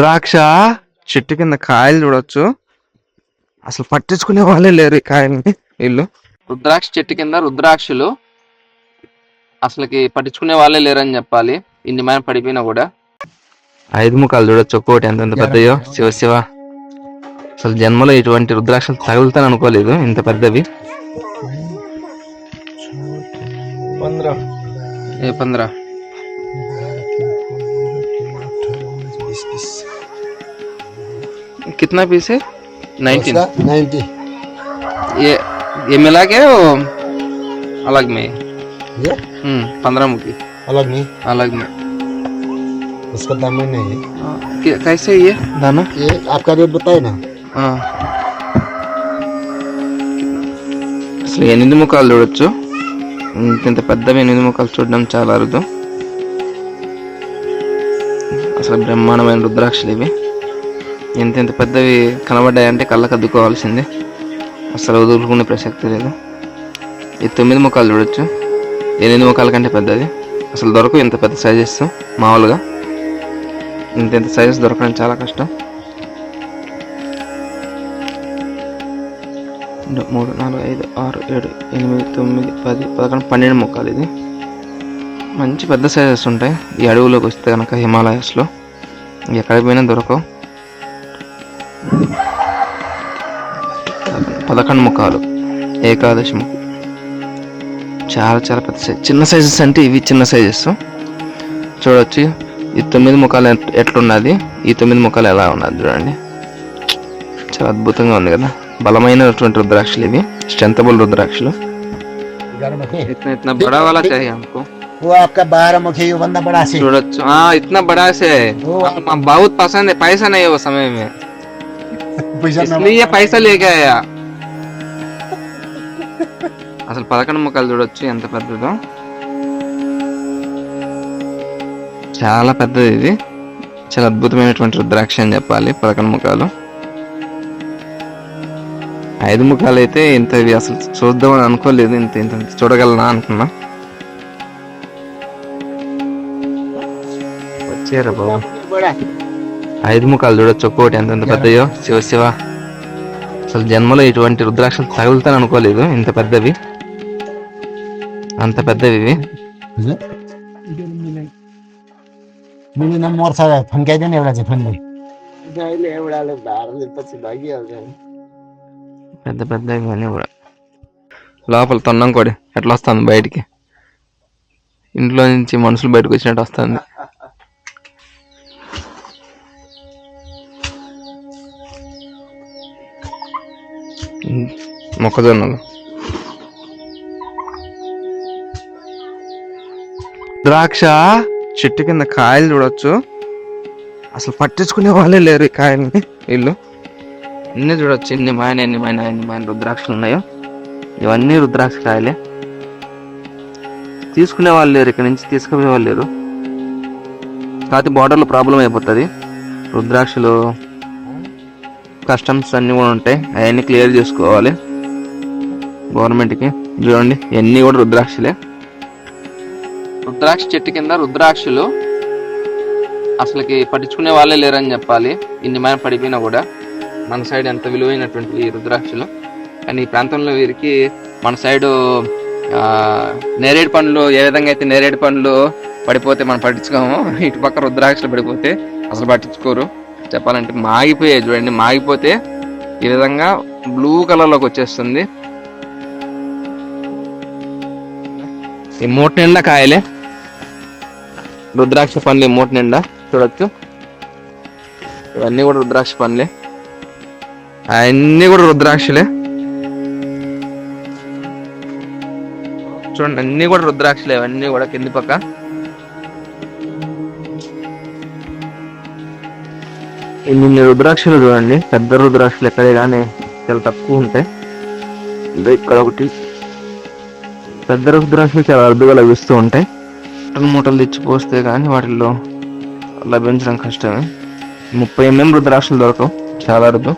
ద్రాక్ష చెట్టు కింద కాయలు చూడొచ్చు. అసలు పట్టించుకునే వాళ్ళే లేరు ఈ కాయల్ని వీళ్ళు. రుద్రాక్ష చెట్టు కింద రుద్రాక్షలు అసలుకి పట్టించుకునే వాళ్ళే లేరని చెప్పాలి. ఇన్ని మైన పడిపోయినా కూడా. ఐదు ముఖాలు చూడొచ్చు ఒక్కోటి ఎంత పెద్దయో. శివ శివ. అసలు జన్మలో ఇటువంటి రుద్రాక్షలు తగులుతాను అనుకోలేదు ఇంత పెద్దవి. ఏ పంద్రా? कितना पीस है नाइनटीन नाइन्टी ये ये मिला के वो अलग में ये हम्म पंद्रह मुखी अलग नहीं अलग में उसका दाम में नहीं है हाँ, कै- कैसे ये दाना ये आपका रेट बताए ना हाँ. అసలు ఎనిమిది ముఖాలు చూడొచ్చు ఇంత ఇంత పెద్దవి ఎనిమిది ముఖాలు చూడడం చాలా అరుదు అసలు బ్రహ్మాండమైన రుద్రాక్షలు ఇవి ఎంత ఇంత పెద్దవి కనబడ్డాయంటే కళ్ళకు అద్దుకోవాల్సిందే. అసలు వదులుకునే ప్రసక్తి లేదు. ఈ తొమ్మిది ముఖాలు చూడొచ్చు. ఎనిమిది ముఖాల కంటే పెద్దది. అసలు దొరకవు ఇంత పెద్ద సైజెస్ మామూలుగా. ఇంత ఇంత సైజెస్ దొరకడం చాలా కష్టం. రెండు మూడు నాలుగు ఐదు ఆరు ఏడు ఎనిమిది తొమ్మిది పది పదకొండు పన్నెండు ముక్కలు ఇది. మంచి పెద్ద సైజెస్ ఉంటాయి. ఈ అడవులోకి వస్తే కనుక హిమాలయస్లో. ఎక్కడికి పోయినా దొరకవు. పదకొండు ముఖాలు ఏకాదశి ముఖం చాలా చాలా పెద్ద సైజ్ చిన్న సైజెస్ అంటే ఇవి చిన్న సైజెస్ చూడొచ్చు ఈ తొమ్మిది ముఖాలు ఎట్- ఎట్లున్నది ఈ తొమ్మిది ముఖాలు ఎలా ఉన్నది చూడండి చాలా అద్భుతంగా ఉంది కదా బలమైనటువంటి రుద్రాక్షలు ఇవి స్ట్రెంతబుల్ రుద్రాక్షలు ग्यारह मुखी इतना इतना बड़ा वाला चाहिए हमको वो आपका बारह मुखी वो बंदा बड़ा से చూడొచ్చు हाँ इतना बड़ा से है वो हम- बहुत पसंद है पैसा नहीं है वो समय में पैसा ना इसलिए पैसा लेके आया అసలు పదకొండు ముక్కలు చూడొచ్చు ఎంత పెద్దదో చాలా పెద్దది ఇది చాలా అద్భుతమైనటువంటి రుద్రాక్ష అని చెప్పాలి పదకొండు ముఖాలు ఐదు ముఖాలు అయితే ఇంత ఇవి అసలు చూద్దామని అనుకోలేదు ఇంత ఇంత ఇంత చూడగలనా అనుకున్నా వచ్చారా బాబు बड़ा ఐదు ముఖాలు చూడొచ్చు ఒక్కోటి ఎంత ఎంత పెద్దయో శివ శివ అసలు జన్మలో ఇటువంటి రుద్రాక్షలు తగులుతాను అనుకోలేదు ఇంత పెద్దవి అంత పెద్దవి ఇవి मिली ना मोर सा फनकाई देने एवढा चाहिँ फनले जाइले एवढाले धारले पछि भागिहाल्छ పెద్ద పెద్దవి ఇవన్నీ కూడా లోపల తొన్నం కొడి ఎట్లా వస్తుంది బయటికి ఇంట్లో నుంచి మనుషులు బయటకు వచ్చినట్టు వస్తుంది మొక్కజొన్నలు. ద్రాక్ష చెట్టు కింద కాయలు చూడొచ్చు. అసలు పట్టించుకునే వాళ్ళే లేరు ఈ కాయల్ని. వీళ్ళు ఇన్ని చూడొచ్చు ఎన్ని మాయన ఎన్ని మాయన ఎన్ని మాయన రుద్రాక్షలు ఉన్నాయో. ఇవన్నీ రుద్రాక్ష కాయలే. తీసుకునే వాళ్ళు లేరు ఇక్కడ నుంచి తీసుకుపోయే వాళ్ళు లేరు. కాకపోతే బార్డర్లో ప్రాబ్లం అయిపోతుంది. రుద్రాక్షలు కస్టమ్స్ అన్నీ కూడా ఉంటాయి. అవన్నీ క్లియర్ చేసుకోవాలి. గవర్నమెంట్కి చూడండి ఇవన్నీ కూడా రుద్రాక్షలే. రుద్రాక్ష చెట్టు కింద రుద్రాక్షలు అసలుకి పట్టించుకునే వాళ్ళే లేరని చెప్పాలి. ఇన్ని మన పడిపోయినా కూడా మన సైడ్ ఎంత విలువైనటువంటి ఈ రుద్రాక్షలు. కానీ ఈ ప్రాంతంలో వీరికి మన సైడు నేరేడు పండ్లు ఏ విధంగా అయితే నేరేడు పండ్లు పడిపోతే మనం పట్టించుకోము ఇటు పక్క రుద్రాక్షలు పడిపోతే అసలు పట్టించుకోరు. చెప్పాలంటే మాగిపోయాయి చూడండి మాగిపోతే ఈ విధంగా బ్లూ కలర్లోకి వచ్చేస్తుంది. ఈ మూట నిండా కాయలే. రుద్రాక్ష పండ్లు ఈ మూట నిండా చూడొచ్చు. ఇవన్నీ కూడా రుద్రాక్ష పండ్లే. అన్నీ కూడా రుద్రాక్షలే. చూడండి అన్ని కూడా రుద్రాక్షలే అవన్నీ కూడా కింది పక్క. ఇన్ని రుద్రాక్షలు చూడండి. పెద్ద రుద్రాక్షలు ఎక్కడే కానీ చాలా తక్కువ ఉంటాయి. ఇదో ఇక్కడ ఒకటి. పెద్ద రుద్రాక్షలు చాలా అరుదుగా లభిస్తూ ఉంటాయి. మూటలు మూటలు తెచ్చి పోస్తే కానీ వాటిల్లో లభించడం కష్టమే. ముప్పై ఎంఎం రుద్రాక్షలు దొరకవు. చాలా అరుదు.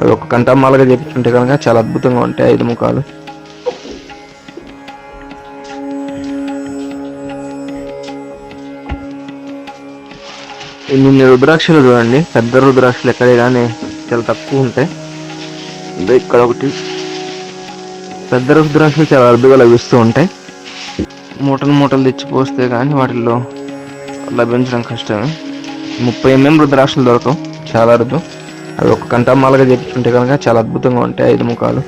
అవి ఒక కంటమ్మాలుగా చెప్పుకుంటే కనుక చాలా అద్భుతంగా ఉంటాయి ఐదు ముఖాలు. ఇన్ని రుద్రాక్షలు చూడండి. పెద్ద రుద్రాక్షలు ఎక్కడే కానీ చాలా తక్కువ ఉంటాయి. ఇక్కడ ఒకటి. పెద్ద రుద్రాక్షలు చాలా అరుదుగా లభిస్తూ ఉంటాయి. మూటలు మూటలు తెచ్చి పోస్తే కానీ వాటిల్లో లభించడం కష్టమే. ముప్పై ఎంఎం రుద్రాక్షలు దొరకవు. చాలా అరుదు. అవి ఒక కంటమాలగా చెప్పుకుంటే కనుక చాలా అద్భుతంగా ఉంటాయి ఐదు ముఖాలు.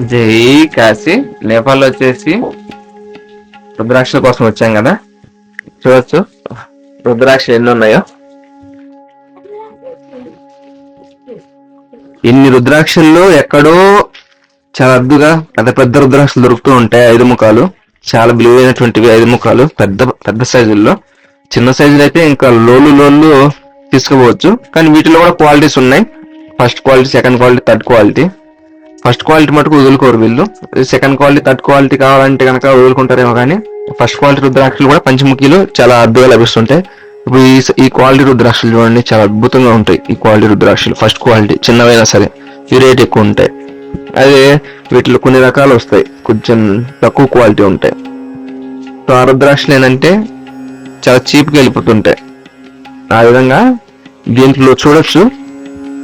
జై కాశీ. నేపాల్ వచ్చేసి రుద్రాక్షల కోసం వచ్చాం కదా. చూడొచ్చు. రుద్రాక్షలు ఎన్ని ఉన్నాయో. ఇన్ని రుద్రాక్షల్లో ఎక్కడో చాలా అద్దుగా పెద్ద పెద్ద రుద్రాక్షలు దొరుకుతూ ఉంటాయి ఐదు ముఖాలు. చాలా విలువైనటువంటివి ఐదు ముఖాలు పెద్ద పెద్ద సైజుల్లో. చిన్న సైజులు అయితే ఇంకా లోలు లోళ్ళు తీసుకోవచ్చు కానీ వీటిలో కూడా క్వాలిటీస్ ఉన్నాయి. First quality second quality third quality first quality మటుకు వదులుకోరు వీళ్ళు. సెకండ్ క్వాలిటీ థర్డ్ క్వాలిటీ కావాలంటే కనుక వదులుకుంటారేమో కానీ ఫస్ట్ క్వాలిటీ రుద్రాక్షలు కూడా పంచముఖిలు చాలా అద్దుగా లభిస్తుంటాయి. ఇప్పుడు ఈ ఈ క్వాలిటీ రుద్రాక్షలు చూడండి చాలా అద్భుతంగా ఉంటాయి ఈ క్వాలిటీ రుద్రాక్షలు. ఫస్ట్ క్వాలిటీ చిన్నవైనా సరే ఈ రేట్ ఎక్కువ ఉంటాయి. అదే వీటిలో కొన్ని రకాలు వస్తాయి కొంచెం తక్కువ క్వాలిటీ ఉంటాయి. సో ఆ రుద్రాక్షలు ఏంటంటే చాలా చీప్గా వెళ్ళిపోతుంటాయి. ఆ విధంగా దీంట్లో చూడొచ్చు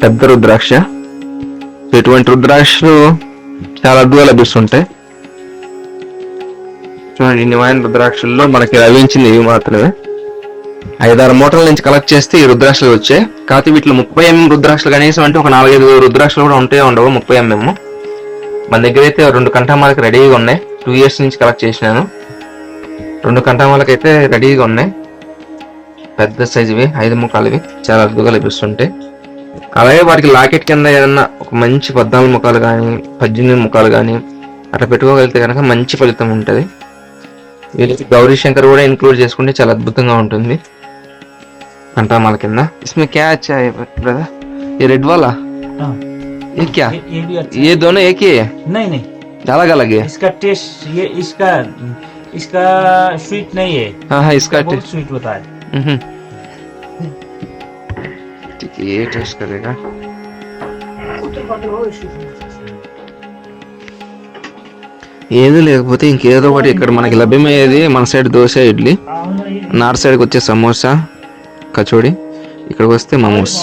పెద్ద రుద్రాక్ష. ఇటువంటి రుద్రాక్షలు చాలా అద్భుతంగా లభిస్తుంటాయి. చూడండి ఇన్ని రుద్రాక్షల్లో మనకి లభించింది ఇవి మాత్రమే. ఐదారు మూటల నుంచి కలెక్ట్ చేస్తే ఈ రుద్రాక్షలు వచ్చాయి. కాకపోతే వీటిలో ముప్పై ఎంఎం రుద్రాక్షలు కనీసం అంటే ఒక నాలుగైదు రుద్రాక్షలు కూడా ఉంటే ఉండవు ముప్పై ఎంఎం. మన దగ్గర అయితే రెండు కంఠమాలకి రెడీగా ఉన్నాయి. టూ ఇయర్స్ నుంచి కలెక్ట్ చేసినాను. రెండు కంఠమాలకి అయితే రెడీగా ఉన్నాయి. పెద్ద సైజువి ఐదు ముఖాలువి. చాలా అద్భుతంగా లభిస్తుంటాయి అలాగే వాటికి లాకెట్ కింద ఏదన్నా ఒక మంచి పద్నాలుగు ముఖాలు కానీ పద్దెనిమిది ముఖాలు కానీ అట్లా పెట్టుకోగలిగితే కనుక మంచి ఫలితం ఉంటుంది. వీళ్ళకి గౌరీ శంకర్ కూడా ఇంక్లూడ్ చేసుకుంటే చాలా అద్భుతంగా ఉంటుంది. కంటామాల కింద इसमें क्या अच्छा है ब्रदर ये रेड वाला हाँ, ये क्या ये, ये भी अच्छा ये दोनों एक ही है नहीं नहीं अलग अलग है इसका टेस्ट ये इसका इसका स्वीट नहीं है हाँ हाँ इसका बहुत टेस्ट स्वीट होता है हम्म। ठीक है ये टेस्ट करेगा ఏది లేకపోతే ఇంకేదో ఒకటి ఇక్కడ మనకి లభ్యమయ్యేది మన సైడ్ దోశ ఇడ్లీ నార్త్ సైడ్కి వచ్చే సమోసా కచోడి ఇక్కడికి వస్తే మమోస్.